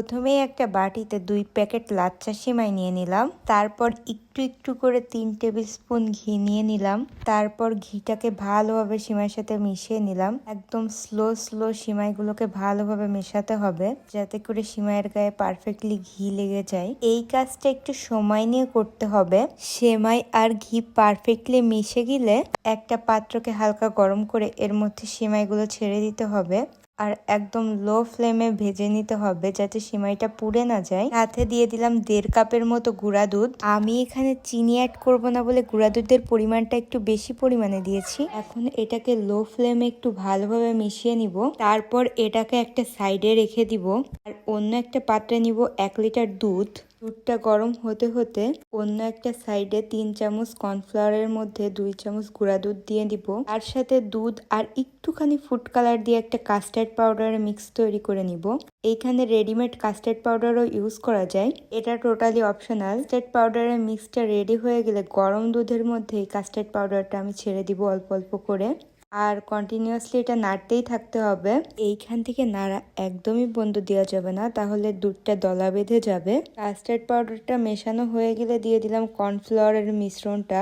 প্রথমেই একটা বাটিতে দুই প্যাকেট লাচ্চা সিমাই নিয়ে নিলাম। তারপর একটু একটু করে তিন টেবিল স্পুন ঘি নিয়ে নিলাম। তারপর ঘিটাকে ভালোভাবে সিমাইয়ের সাথে মিশিয়ে নিলাম। একদম স্লো স্লো সিমাইগুলোকে ভালোভাবে মেশাতে হবে যাতে করে সিমাইয়ের গায়ে পারফেক্টলি ঘি লেগে যায়। এই কাজটা একটু সময় নিয়ে করতে হবে। সেমাই আর ঘি পারফেক্টলি মিশে গেলে একটা পাত্রকে হালকা গরম করে এর মধ্যে সিমাইগুলো ছেড়ে দিতে হবে। আর একদম লো ফ্লেমে ভেজে নিতে হবে যাতে সিমাইটা পুড়ে না যায়। সাথে দিয়ে দিলাম দেড় কাপের মতো গুঁড়া দুধ। আমি এখানে চিনি অ্যাড করব না বলে গুঁড়া দুধের পরিমাণটা একটু বেশি পরিমাণে দিয়েছি। এখন এটাকে লো ফ্লেমে একটু ভালোভাবে মিশিয়ে নিব। তারপর এটাকে একটা সাইডে রেখে দিব। আর অন্য একটা পাত্রে নিব এক লিটার দুধ। দুধটা গরম হতে হতে অন্য একটা সাইডে তিন চামচ কর্নফ্লাওয়ারের মধ্যে দুই চামচ গুঁড়া দুধ দিয়ে দিব। তার সাথে দুধ আর একটুখানি ফুড কালার দিয়ে একটা কাস্টার্ড পাউডারের মিক্স তৈরি করে নিব। এইখানে রেডিমেড কাস্টার্ড পাউডারও ইউজ করা যায়। এটা টোটালি অপশনাল। কাস্টার্ড পাউডারের মিক্সটা রেডি হয়ে গেলে গরম দুধের মধ্যে কাস্টার্ড পাউডারটা আমি ছেড়ে দিব অল্প অল্প করে। আর কন্টিনিউয়াসলি এটা নাড়তেই থাকতে হবে। এইখান থেকে নাড়া একদমই বন্ধ দেওয়া যাবে না, তাহলে দুধটা দলা বেঁধে যাবে। কাস্টার্ড পাউডারটা মেশানো হয়ে গেলে দিয়ে দিলাম কর্নফ্লাওয়ারের মিশ্রণটা।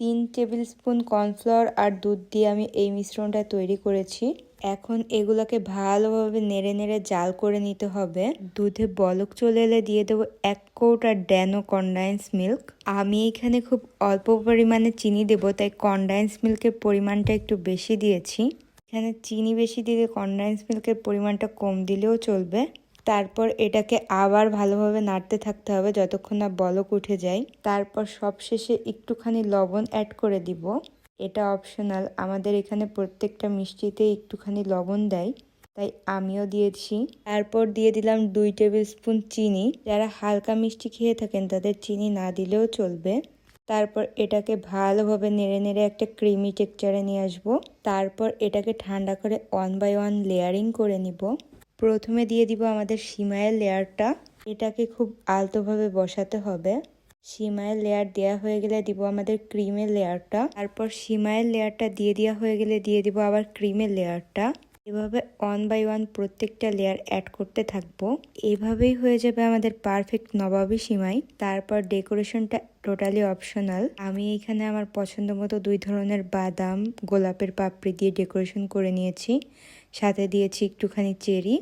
তিন টেবিল স্পুন কর্নফ্লাওয়ার আর দুধ দিয়ে আমি এই মিশ্রণটা তৈরি করেছি। এখন এগুলোকে ভালোভাবে নেড়ে নেড়ে জাল করে নিতে হবে। দুধে বলক চলে এলে দিয়ে দেবো এক কৌটা ড্যানো কন্ডাইন্স মিল্ক। আমি এখানে খুব অল্প পরিমাণে চিনি দেবো, তাই কন্ডাইন্স মিল্কের পরিমাণটা একটু বেশি দিয়েছি। এখানে চিনি বেশি দিলে কন্ডেন্স মিল্কের পরিমাণটা কম দিলেও চলবে। তারপর এটাকে আবার ভালোভাবে নাড়তে থাকতে হবে যতক্ষণ না বলক উঠে যায়। তারপর সবশেষে একটুখানি লবণ অ্যাড করে দিব। এটা অপশনাল আমাদের এখানে প্রত্যেকটা মিষ্টিতে একটুখানি লবণ দেয়, তাই আমিও দিয়েছি তারপর দিয়ে দিলাম দুই টেবিল স্পুন চিনি। যারা হালকা মিষ্টি খেয়ে থাকেন, তাদের চিনি না দিলেও চলবে। তারপর এটাকে ভালোভাবে নেড়ে নেড়ে একটা ক্রিমি টেক্সচারে নিয়ে আসব। তারপর এটাকে ঠান্ডা করে ওয়ান বাই ওয়ান লেয়ারিং করে নিব। প্রথমে দিয়ে দিব আমাদের সিমাইয়ের লেয়ারটা এটাকে খুব আলতোভাবে বসাতে হবে। সিমাইয়ের লেয়ার দেওয়া হয়ে গেলে দিব আমাদের ক্রিমের লেয়ারটা তারপর সিমাইয়ের লেয়ারটা দিয়ে দেওয়া হয়ে গেলে দিয়ে দিব আবার ক্রিমের লেয়ারটা এভাবে ওয়ান বাই ওয়ান প্রত্যেকটা লেয়ার অ্যাড করতে থাকব। এভাবেই হয়ে যাবে আমাদের পারফেক্ট নবাবী সিমাই। তারপর ডেকোরেশনটা টোটালি অপশনাল আমি এখানে আমার পছন্দ মতো দুই ধরনের বাদাম, গোলাপের পাপড়ি দিয়ে ডেকোরেশন করে নিয়েছি। সাথে দিয়েছি একটুখানি চেরি।